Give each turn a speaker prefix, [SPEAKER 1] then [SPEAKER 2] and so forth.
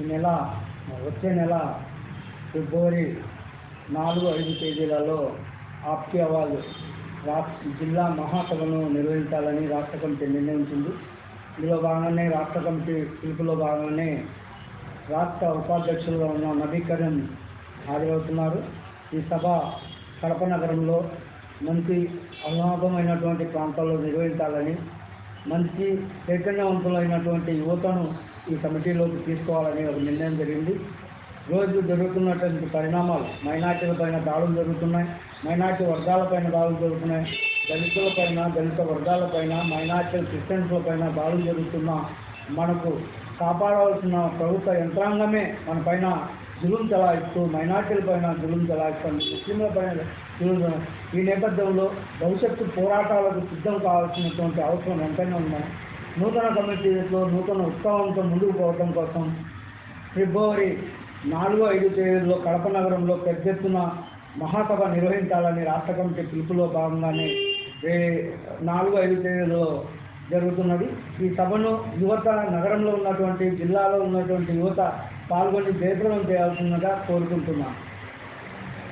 [SPEAKER 1] ఈ నెల వచ్చే నెల ఫిబ్రవరి నాలుగు ఐదు తేదీలలో ఆప్కే అవాజ్ రాష్ట్ర జిల్లా మహాసభను నిర్వహించాలని రాష్ట్ర కమిటీ నిర్ణయించింది. ఇందులో భాగంగానే రాష్ట్ర కమిటీ పిలుపులో భాగంగానే రాష్ట్ర ఉపాధ్యక్షులుగా ఉన్న నవీకరణ్ హాజరవుతున్నారు. ఈ సభ కడప నగరంలో మంచి ఆహ్లాదమైనటువంటి ప్రాంతాల్లో నిర్వహించాలని మంచి చైతన్యవంతులైనటువంటి యువతను ఈ కమిటీలోకి తీసుకోవాలని ఒక నిర్ణయం జరిగింది. రోజు జరుగుతున్నటువంటి పరిణామాలు మైనార్టీల పైన దాడులు జరుగుతున్నాయి. మైనార్టీ వర్గాలపైన దాడులు జరుగుతున్నాయి. దళితులపైన దళిత వర్గాలపైన మైనార్టీ క్రిస్టియన్స్ల పైన దాడులు జరుగుతున్నా మనకు కాపాడవలసిన ప్రభుత్వ యంత్రాంగమే మన పైన జులుం చలాయిస్తూ మైనార్టీల పైన జులుం చలాయిస్తుంది ముస్లింల పైన జులుం ఈ నేపథ్యంలో భవిష్యత్తు పోరాటాలకు సిద్ధం కావాల్సినటువంటి అవసరం ఎంతైనా ఉన్నాయి నూతన కమిటీలో నూతన ఉత్సవంతో ముందుకు పోవడం కోసం ఫిబ్రవరి నాలుగు ఐదు తేదీల్లో కడప నగరంలో పెద్ద ఎత్తున మహాసభ నిర్వహించాలని రాష్ట్ర కమిటీ పిలుపులో భాగంగానే రే నాలుగు ఐదు తేదీలో జరుగుతున్నది. ఈ సభను యువత నగరంలో ఉన్నటువంటి జిల్లాలో ఉన్నటువంటి యువత పాల్గొని జయప్రదం చేయాల్సిందిగా కోరుకుంటున్నాను